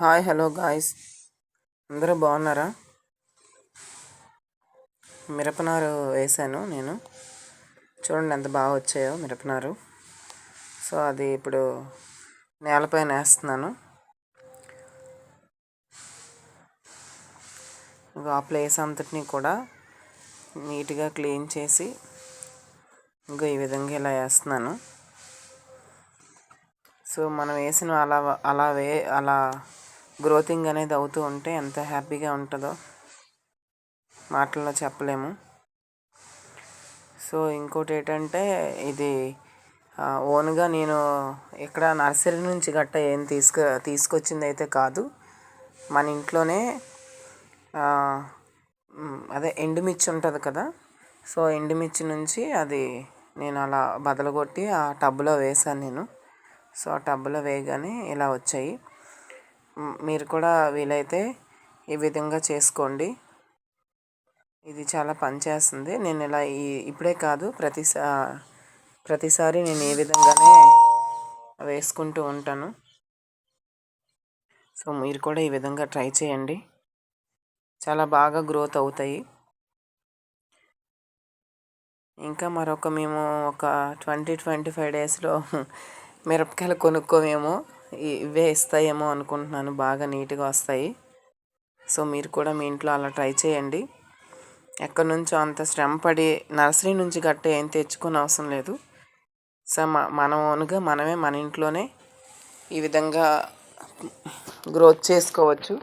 Hi hello guys. అందరూ బాగున్నారా? మిరపనారు వేసాను నేను. చూడండి ఎంత బాగా వచ్చాయో మిరపనారు. సో అది ఇప్పుడు నేలపైన వేస్తున్నాను. ఆ ప్లేస్ అంతటిని కూడా నీట్గా క్లీన్ చేసి ఇంకా ఈ విధంగా ఇలా వేస్తున్నాను. సో మనం వేసిన అలా అలా వే అలా గ్రోతింగ్ అనేది అవుతూ ఉంటే ఎంత హ్యాపీగా ఉంటుందో మాటల్లో చెప్పలేము. సో ఇంకోటి ఏంటంటే ఇది ఓన్గా నేను ఇక్కడ నర్సరీ నుంచి గట్ట ఏం తీసుకు తీసుకొచ్చింది అయితే కాదు. మన ఇంట్లోనే అదే ఎండుమిర్చి ఉంటుంది కదా. సో ఎండుమిర్చి నుంచి అది నేను అలా బదలగొట్టి ఆ టబ్లో వేసాను నేను. సో ఆ టబ్లో వేయగానే ఇలా వచ్చాయి. మీరు కూడా వీలైతే ఈ విధంగా చేసుకోండి. ఇది చాలా పనిచేస్తుంది నేను ఇలా ఈ ఇప్పుడే కాదు ప్రతిసా ప్రతిసారి నేను ఏ విధంగానే వేసుకుంటూ ఉంటాను. సో మీరు కూడా ఈ విధంగా ట్రై చేయండి. చాలా బాగా గ్రోత్ అవుతాయి. ఇంకా మరొక మేము ఒక ట్వంటీ ట్వంటీ ఫైవ్ డేస్లో మిరపకాయలు కొనుక్కోమేమో. ఇవే ఇస్తాయేమో అనుకుంటున్నాను. బాగా నీట్గా వస్తాయి. సో మీరు కూడా మీ ఇంట్లో అలా ట్రై చేయండి. ఎక్కడి నుంచో అంత శ్రమ పడి నర్సరీ నుంచి గట్ట ఏం తెచ్చుకునే అవసరం లేదు. సో మన ఓన్గా మనమే మన ఇంట్లోనే ఈ విధంగా గ్రోత్ చేసుకోవచ్చు.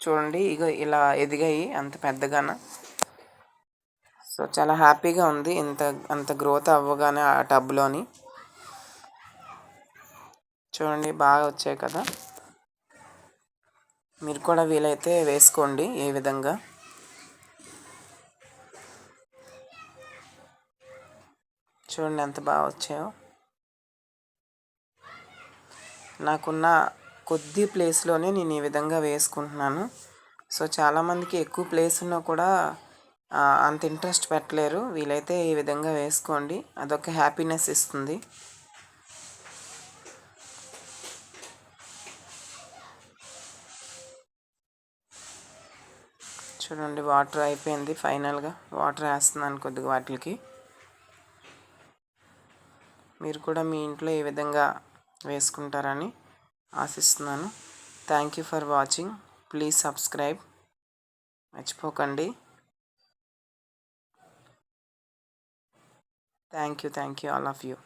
చూడండి ఇగో ఇలా ఎదిగాయి అంత పెద్దగాన. సో చాలా హ్యాపీగా ఉంది ఇంత అంత గ్రోత్ అవ్వగానే ఆ టబ్లోని. చూడండి బాగా వచ్చాయి కదా. మీరు కూడా వీలైతే వేసుకోండి ఏ విధంగా. చూడండి ఎంత బాగా వచ్చాయో. నాకున్న కొద్ది ప్లేస్లోనే నేను ఈ విధంగా వేసుకుంటున్నాను. సో చాలామందికి ఎక్కువ ప్లేస్ ఉన్నా కూడా అంత ఇంట్రెస్ట్ పెట్టలేరు. వీలైతే ఈ విధంగా వేసుకోండి. అదొక హ్యాపీనెస్ ఇస్తుంది. చూడండి వాటర్ అయిపోయింది ఫైనల్గా వాటర్ వేస్తున్నాను కొద్దిగా వాటికి. మీరు కూడా మీ ఇంట్లో ఏ విధంగా వేసుకుంటారని ఆశిస్తున్నాను. Thank you for watching please subscribe మర్చిపోకండి. Thank you thank you all of you